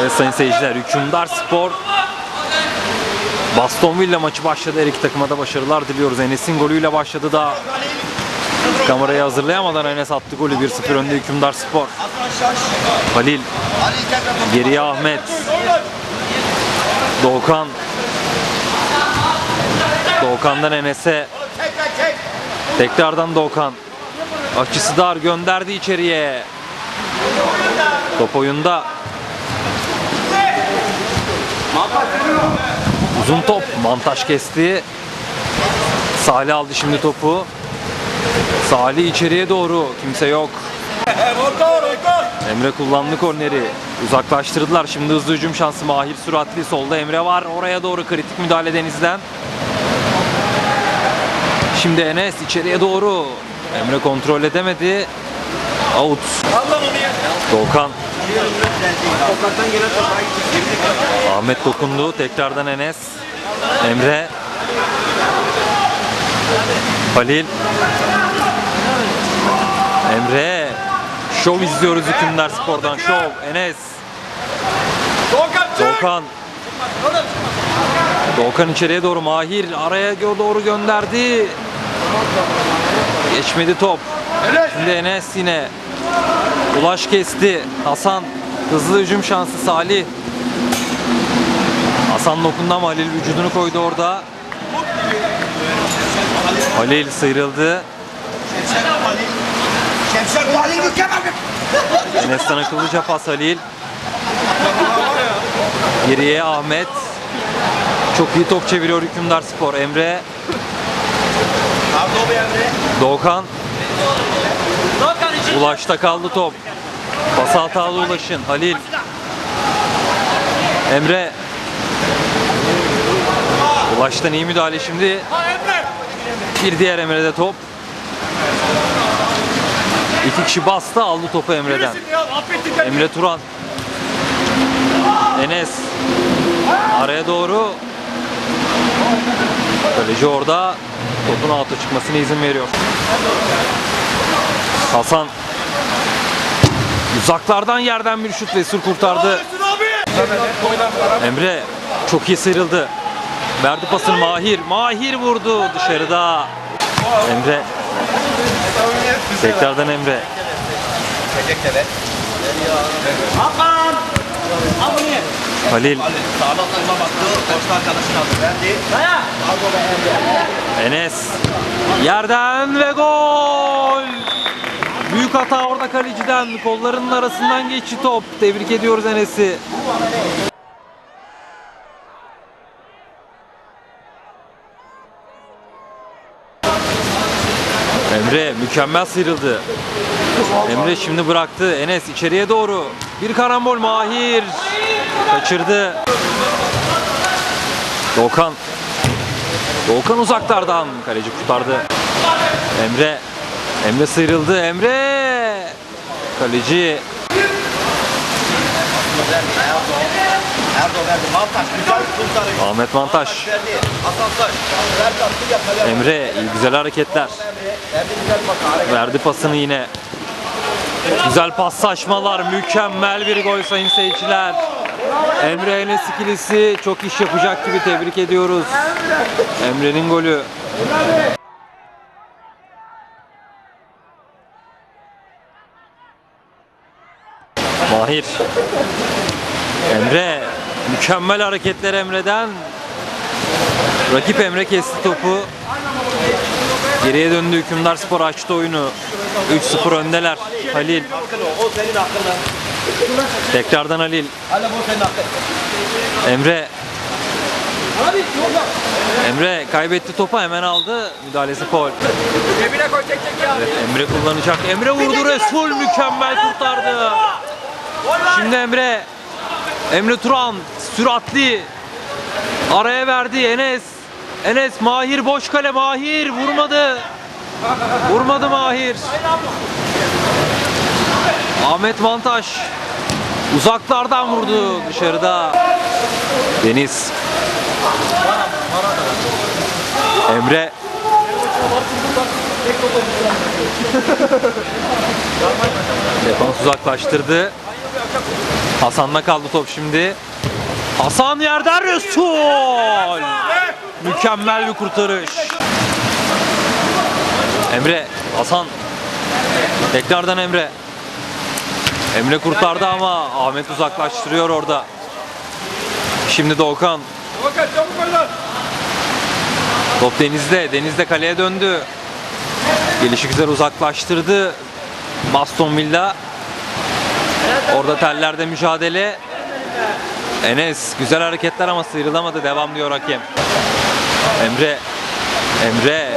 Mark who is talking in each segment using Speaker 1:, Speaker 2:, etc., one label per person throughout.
Speaker 1: Evet sayın seyirciler Hükümdar Spor Baston Villa maçı başladı. Her iki takıma da başarılar diliyoruz. Enes'in golüyle başladı da. Kamerayı hazırlayamadan Enes attı golü. 1-0 önde Hükümdar Spor. Halil geriye Ahmet. Doğukan. Doğukan'dan Enes'e. Tekrardan Doğukan. Açısı dar gönderdi içeriye. Top oyunda Uzun top. Mantaş kesti. Salih aldı şimdi topu. Salih içeriye doğru. Kimse yok. Emre kullandı korneri. Uzaklaştırdılar. Şimdi hızlı hücum şansı Mahir süratli. Solda Emre var. Oraya doğru kritik müdahale Deniz'den. Şimdi Enes içeriye doğru. Emre kontrol edemedi. Out. Doğukan. Ahmet dokundu. Tekrardan Enes. Emre. Halil. Emre. Şov izliyoruz Hükümdar Spor'dan. Şov. Enes. Doğukan. Doğukan içeriye doğru. Mahir araya doğru gönderdi. Geçmedi top. Şimdi Enes yine. Ulaş kesti. Hasan. Hızlı hücum şansı Salih. Hasan dokundu ama Halil vücudunu koydu orada. Halil sıyrıldı. Enes'ten akıllıca pas Halil. Geriye Ahmet. Çok iyi top çeviriyor Hükümdar Spor. Emre. Doğukan. Ulaş'ta kaldı top. Pas hatalı Ulaş'ın. Halil. Emre. Ulaş'tan iyi müdahale şimdi. Bir diğer Emre'de top. İki kişi bastı aldı topu Emre'den. Emre Turan. Enes. Araya doğru. Kaleci orada topun alta çıkmasına izin veriyor. Hasan. Uzaklardan yerden bir şut ve sur kurtardı. Emre çok iyi sıyrıldı. Verdi pasını Mahir. Mahir vurdu dışarıda. Emre. Tekrardan Emre. Halil. Enes. Yerden ve gol. Büyük hata orada kaleciden. Kollarının arasından geçti top. Tebrik ediyoruz Enes'i. Emre mükemmel sıyrıldı. Emre şimdi bıraktı. Enes içeriye doğru. Bir karambol Mahir. Kaçırdı. Doğukan. Doğukan uzaklardan kaleci kurtardı. Emre. Emre sıyrıldı. Emre. Kaleci. Ahmet Mantaş. Emre güzel hareketler.
Speaker 2: Verdi
Speaker 1: pasını yine. Güzel paslaşmalar. Mükemmel bir gol sayın seyirciler. Emre Enes ikilisi çok iş yapacak gibi tebrik ediyoruz. Emre'nin golü. Mahir. Emre. Mükemmel hareketler Emre'den. Rakip Emre kesti topu. Geriye döndü Hükümdar Spor açtı oyunu. 3-0 öndeler. Halil. Tekrardan Halil. Emre. Emre kaybetti topu hemen aldı. Müdahalesi foul. Evet, Emre kullanacak. Emre vurdu Resul mükemmel kurtardı. Şimdi Emre. Emre Turan süratli. Araya verdi Enes. Enes Mahir boş kale Mahir vurmadı. Vurmadı Mahir. Ahmet Mantaş uzaklardan vurdu dışarıda. Deniz. Emre Defans uzaklaştırdı. Hasan'da kaldı top şimdi. Hasan yerden Resul. Mükemmel bir kurtarış. Emre, Hasan. Tekrardan Emre. Emre kurtardı ama Ahmet uzaklaştırıyor orada. Şimdi Doğukan. Top Deniz'de. Deniz'de kaleye döndü. Gelişi güzel uzaklaştırdı. Baston Villa. Orada tellerde mücadele. Enes güzel hareketler ama sıyrılamadı. Devam diyor hakem. Emre. Emre.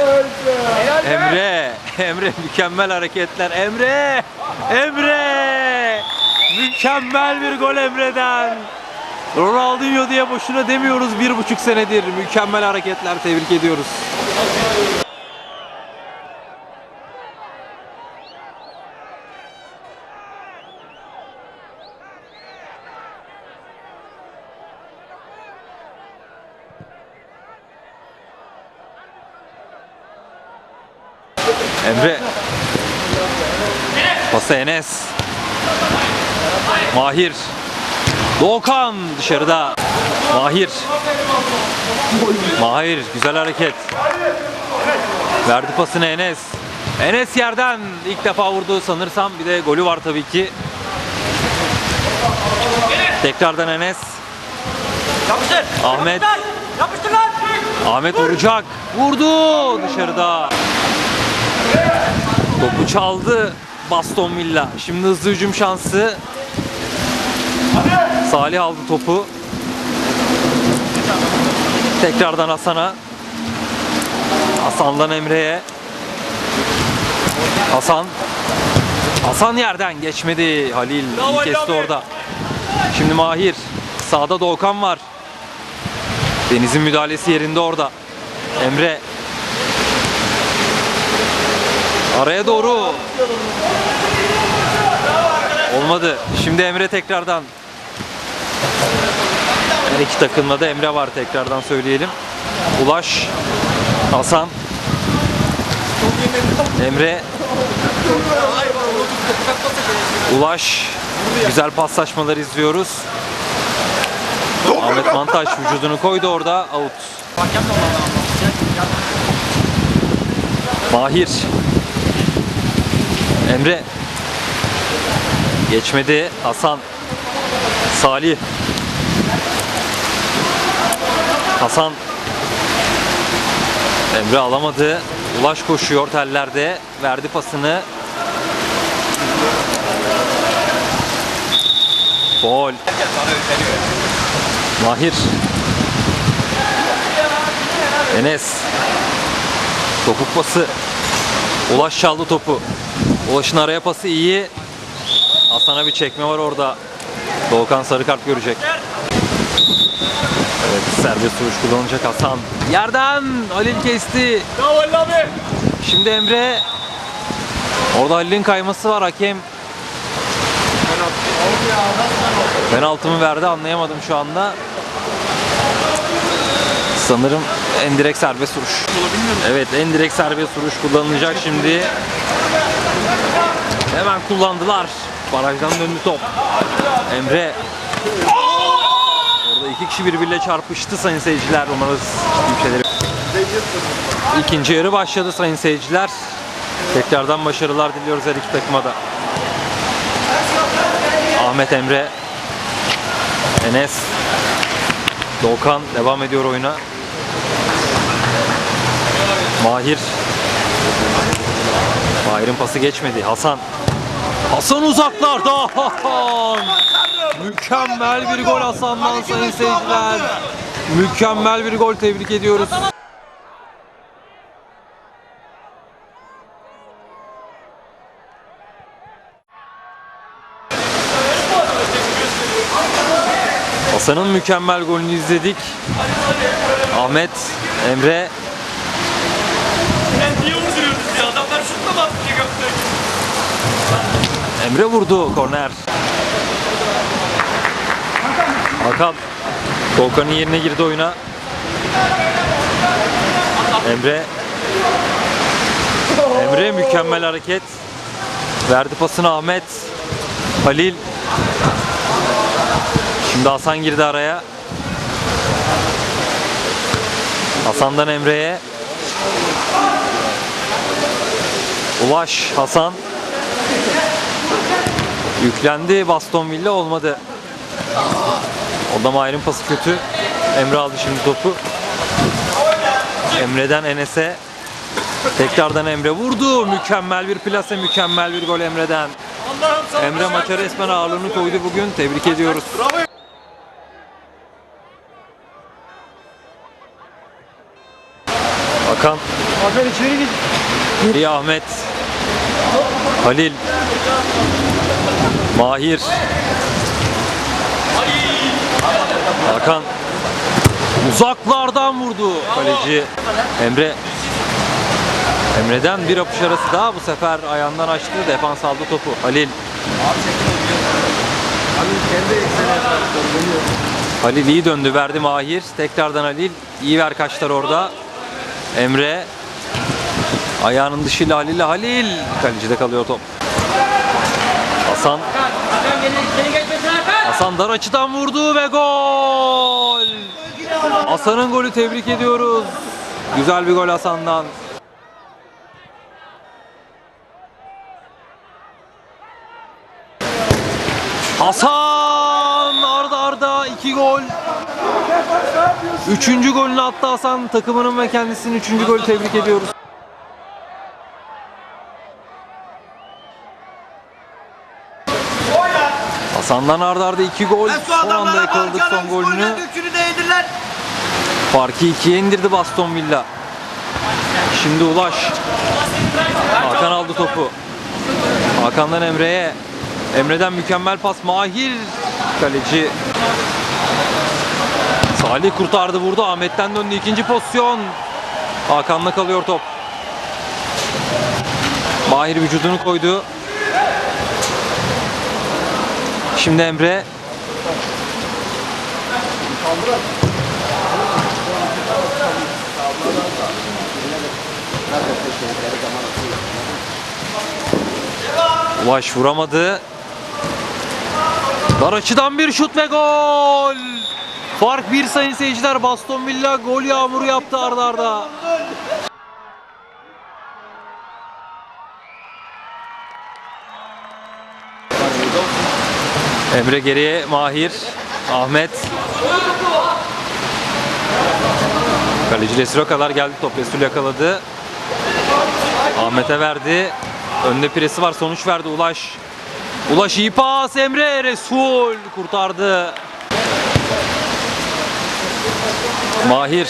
Speaker 1: Emre. Emre mükemmel hareketler. Emre. Emre. Mükemmel bir gol Emre'den. Ronaldinho diye boşuna demiyoruz bir buçuk senedir. Mükemmel hareketler tebrik ediyoruz. Emre. Pası Enes. Mahir. Doğukan dışarıda. Mahir. Mahir güzel hareket. Verdi pasını Enes. Enes yerden ilk defa vurdu sanırsam. Bir de golü var tabii ki. Tekrardan Enes.
Speaker 2: Yapıştır.
Speaker 1: Ahmet.
Speaker 2: Yapıştır lan.
Speaker 1: Ahmet vuracak. Vurdu dışarıda. Topu çaldı Baston Villa. Şimdi hızlı hücum şansı. Salih aldı topu. Tekrardan Hasan'a. Hasan'dan Emre'ye. Hasan. Hasan yerden geçmedi. Halil iyi kesti orada. Şimdi Mahir. Sağda Doğukan var. Deniz'in müdahalesi yerinde orada. Emre. Araya doğru. Olmadı. Şimdi Emre tekrardan. Her iki takımda da Emre var tekrardan söyleyelim. Ulaş. Hasan. Emre. Ulaş. Güzel paslaşmalar izliyoruz. Ahmet Mantaş vücudunu koydu orada. Out. Mahir. Emre. Geçmedi. Hasan. Salih. Hasan. Emre alamadı. Ulaş koşuyor tellerde. Verdi pasını. Gol. Mahir. Enes. Topuk pası. Ulaş çaldı topu. Ulaş'ın araya pası iyi. Hasan'a bir çekme var orada. Doğukan sarı kart görecek. Serbest vuruş kullanacak Hasan. Yerden Halil kesti.
Speaker 2: Bravo abi.
Speaker 1: Şimdi Emre. Orada Halil'in kayması var hakem. Penaltı mı verdi anlayamadım şu anda. Sanırım en direkt serbest vuruş. Evet en direkt serbest vuruş kullanılacak şimdi. Hemen kullandılar. Barajdan döndü top. Emre. İki kişi birbiriyle çarpıştı sayın seyirciler. Umarız ciddi bir İkinci yarı başladı sayın seyirciler. Tekrardan başarılar diliyoruz her iki takıma da. Ahmet Emre, Enes, Doğukan devam ediyor oyuna. Mahir. Mahir'in pası geçmedi. Hasan. Hasan uzaklarda. Mükemmel bir gol Hasan'dan sayın seyirciler. Mükemmel bir gol tebrik ediyoruz. Hasan'ın mükemmel golünü izledik. Ahmet, Emre. Emre vurdu korner. Hakan Volkan'ın yerine girdi oyuna. Emre Emre mükemmel hareket. Verdi pasını Ahmet. Halil Şimdi Hasan girdi araya. Hasan'dan Emre'ye. Ulaş Hasan. Yüklendi Baston Villa olmadı. O da Mahir'in pası kötü. Emre aldı şimdi topu. Emre'den Enes'e. Tekrardan Emre vurdu. Mükemmel bir plase, mükemmel bir gol Emre'den. Emre maça resmen ağırlığını koydu bugün. Tebrik ediyoruz. Hakan.
Speaker 2: Hakan içeri git.
Speaker 1: Geriye Ahmet. Halil. Mahir. Hakan. Uzaklardan vurdu kaleci Emre. Emre'den bir apış arası daha bu sefer ayağından açtı. Defans aldı topu. Halil. Halil iyi döndü verdi Mahir. Tekrardan Halil. İyi ver kaçlar orada. Emre. Ayağının dışıyla Halil Halil. Kalecide kalıyor top. Hasan. Hasan açıdan vurdu ve gol. Hasan'ın golü tebrik ediyoruz. Güzel bir gol Hasan'dan. Hasan arda arda iki gol. Üçüncü golünü attı Hasan. Takımının ve kendisinin üçüncü golü tebrik ediyoruz. Hasan'dan arda arda iki gol. Son anda yakaladık son golünü. Farkı ikiye indirdi Baston Villa. Şimdi Ulaş. Hakan aldı topu. Hakan'dan Emre'ye. Emre'den mükemmel pas. Mahir kaleci. Salih kurtardı vurdu. Ahmet'ten döndü ikinci pozisyon. Hakan'la kalıyor top. Mahir vücudunu koydu. Şimdi Emre. Ulaş vuramadı. Dar açıdan bir şut ve gol. Fark bir sayın seyirciler. Baston Villa gol yağmuru yaptı arda arda. Emre geriye Mahir. Ahmet. Kaleci Resul'e kadar geldi top. Resul yakaladı. Ahmet'e verdi. Önde presi var. Sonuç verdi Ulaş. Ulaş iyi pas. Emre Resul kurtardı. Mahir.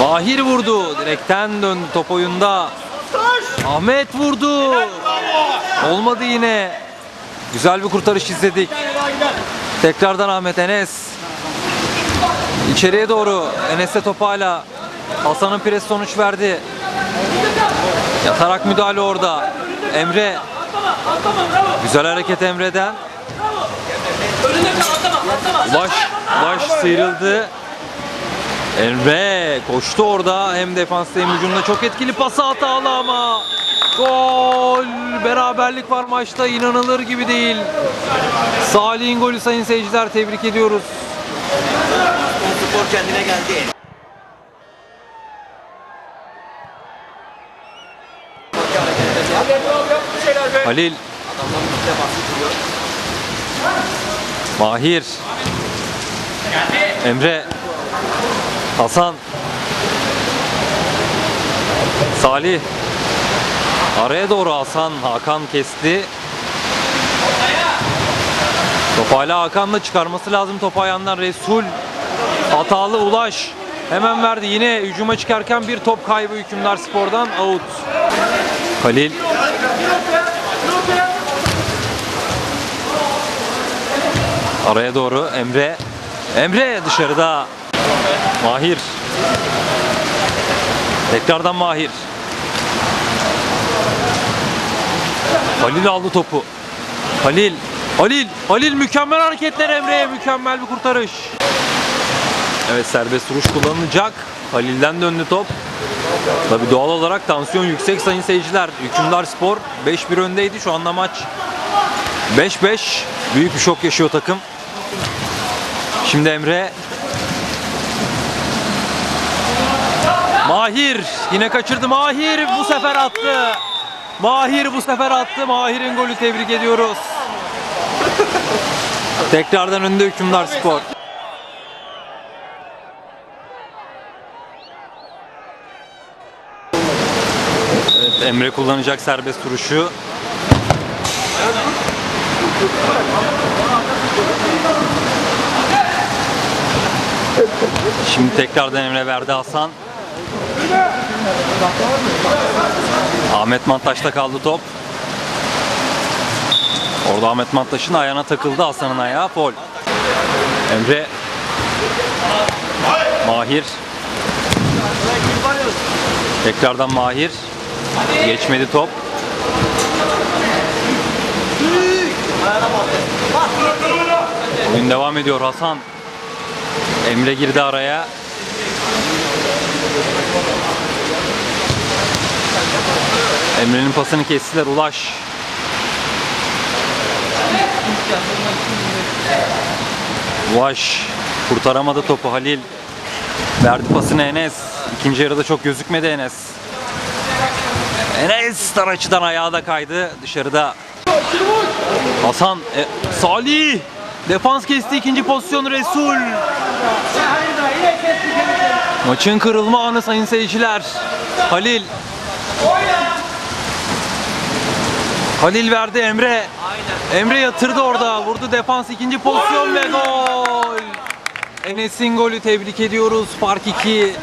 Speaker 1: Mahir vurdu. Direkten döndü top oyunda. Ahmet vurdu. Olmadı yine. Güzel bir kurtarış izledik. Tekrardan Ahmet Enes. İçeriye doğru. Enes'te top hala. Hasan'ın pres sonuç verdi. Yatarak müdahale orada. Emre. Güzel hareket Emre'den. Ulaş, Ulaş sıyrıldı. Emre koştu orada. Hem defansta hem hücumda çok etkili pası hatalı ama. Gol! Beraberlik var maçta. inanılır gibi değil. Salih'in golü sayın seyirciler tebrik ediyoruz.
Speaker 2: Spor kendine geldi.
Speaker 1: Halil. Mahir. Emre. Hasan. Salih. Araya doğru Hasan. Hakan kesti. Top hala Hakan'la çıkarması lazım top ayağından Resul. Hatalı Ulaş. Hemen verdi yine hücuma çıkarken bir top kaybı hükümdar spordan out. Halil. Araya doğru Emre. Emre dışarıda. Mahir. Tekrardan Mahir. Halil aldı topu. Halil. Halil. Halil mükemmel hareketler Emre'ye. Mükemmel bir kurtarış. Evet serbest vuruş kullanılacak. Halil'den döndü top. Tabi doğal olarak tansiyon yüksek sayın seyirciler. Hükümdar Spor 5-1 öndeydi. Şu anda maç 5-5 büyük bir şok yaşıyor takım. Şimdi Emre Mahir yine kaçırdı Mahir bu sefer attı. Mahir bu sefer attı. Mahir'in golü tebrik ediyoruz. Tekrardan önde hükümdar spor. Evet, Emre kullanacak serbest vuruşu. Şimdi tekrardan Emre verdi Hasan. Ahmet Mantaş'ta kaldı top. Orada Ahmet Mantaş'ın ayağına takıldı Hasan'ın ayağı. Fol. Emre. Mahir. Tekrardan Mahir. Geçmedi top. Oyun devam ediyor Hasan. Emre girdi araya. Emre'nin pasını kestiler Ulaş. Ulaş kurtaramadı topu Halil. Verdi pasını Enes. İkinci yarıda çok gözükmedi Enes. Enes dar açıdan ayağı da kaydı dışarıda. Hasan, e, Salih defans kesti ikinci pozisyon Resul. Maçın kırılma anı sayın seyirciler. Halil. Halil verdi Emre. Emre yatırdı orada. Vurdu defans ikinci pozisyon ve gol. Enes'in golü tebrik ediyoruz. Fark 2.